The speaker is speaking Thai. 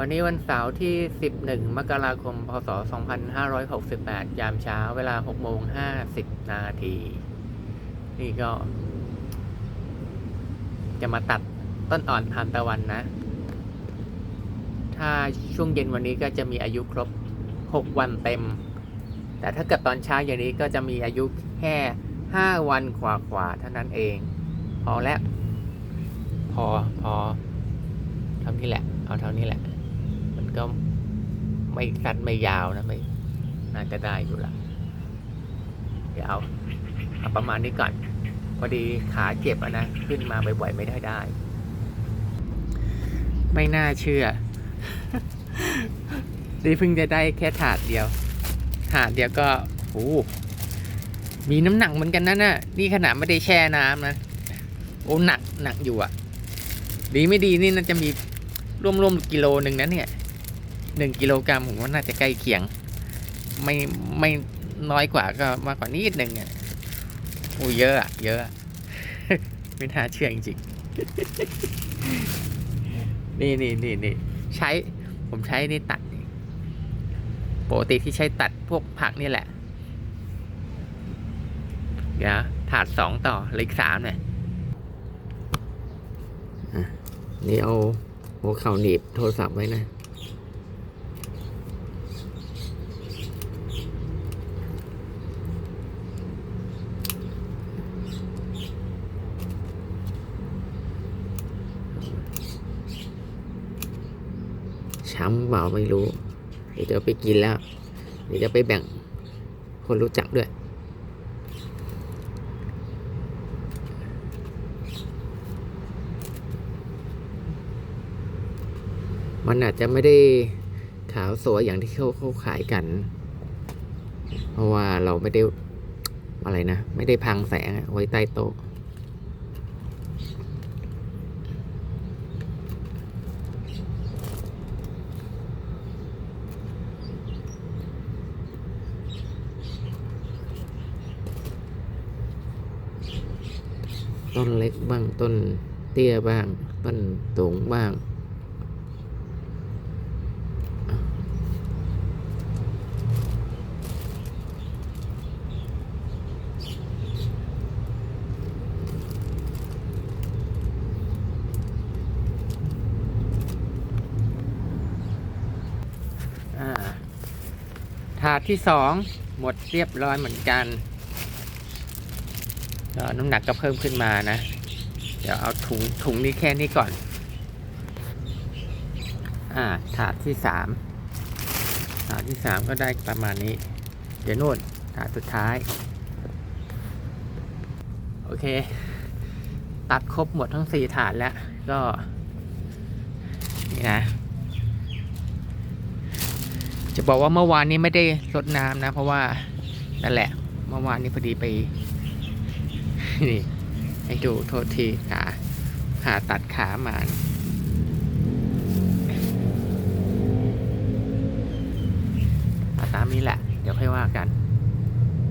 วันนี้วันเสาร์ที่ 11 มกราคม พศ 2568 ยามเช้า เวลา6โมง50 นาที นี่ก็ จะมาตัดต้นอ่อนทานตะวันนะ ถ้าช่วงเย็นวันนี้ก็จะมีอายุครบ 6 วันเต็ม แต่ถ้าเกิดตอนเช้าอย่างนี้ก็จะมีอายุแค่ 5 วันกว่าๆเท่านั้นเอง พอแล้ว พอ พอเท่านี้แหละ เอาเท่านี้แหละ ก็ไม่สั้นไม่ยาวนะไม่น่าจะได้อยู่ละเดี๋ยวเอาเอาประมาณนี้ก่อน พอดีขาเจ็บอนะขึ้นมาบ่อยๆไม่ได้ได้ ไม่น่าเชื่อนี่เพิ่งจะได้แค่ถาดเดียว ถาดเดียวก็โอ้มีน้ำหนักเหมือนกันนะน่ะนี่ขนาดไม่ได้แช่น้ำนะ โอ้หนักหนักอยู่อะ ดีไม่ดีนี่น่าจะมีร่วมๆกิโลหนึ่งนะเนี่ย หนึ่งกิโลกรัมผมว่าน่าจะใกล้เคียง ไม่ไม่น้อยกว่าก็มากกว่านิดหนึ่งอะโอ้เยอะอะเยอะไม่น่าเชื่อจริงๆนี่นี่นี่นี่ใช้ผมใช้นี่ตัดปกติที่ใช้ตัดพวกผักนี่แหละ เดี๋ยวถาดสองต่อเหลขสามเนี่ยนี่เอาหัวเข่าหนีบโทรศัพท์ไว้นะ ช้ำเปล่าไม่รู้ เดี๋ยวจะไปกินแล้ว เดี๋ยวจะไปแบ่งคนรู้จักด้วยมันอาจจะไม่ได้ขาวสวยอย่างที่เขาเขาขายกัน เพราะว่าเราไม่ได้อะไรนะ ไม่ได้พังแสงไว้ใต้โต๊ะ ต้นเล็กบ้างต้นเตี้ยบ้างต้นสูงบ้างอ่าถาดที่สองหมดเรียบร้อยเหมือนกัน ก็น้ำหนักก็เพิ่มขึ้นมานะ เดี๋ยวเอาถุงถุงนี้แค่นี้ก่อน อ่า ถาดที่สามถาดที่สามก็ได้ประมาณนี้ เดี๋ยวนู่นถาดสุดท้าย โอเค ตัดครบหมดทั้งสี่ถาดแล้ว ก็ นี่นะ จะบอกว่าเมื่อวานนี้ไม่ได้รดน้ำนะ เพราะว่านั่นแหละ เมื่อวานนี้พอดีไป นี่ให้ดูโทษทีขาผ่าตัดขามาเอาตามนี้แหละ เดี๋ยวค่อยว่ากัน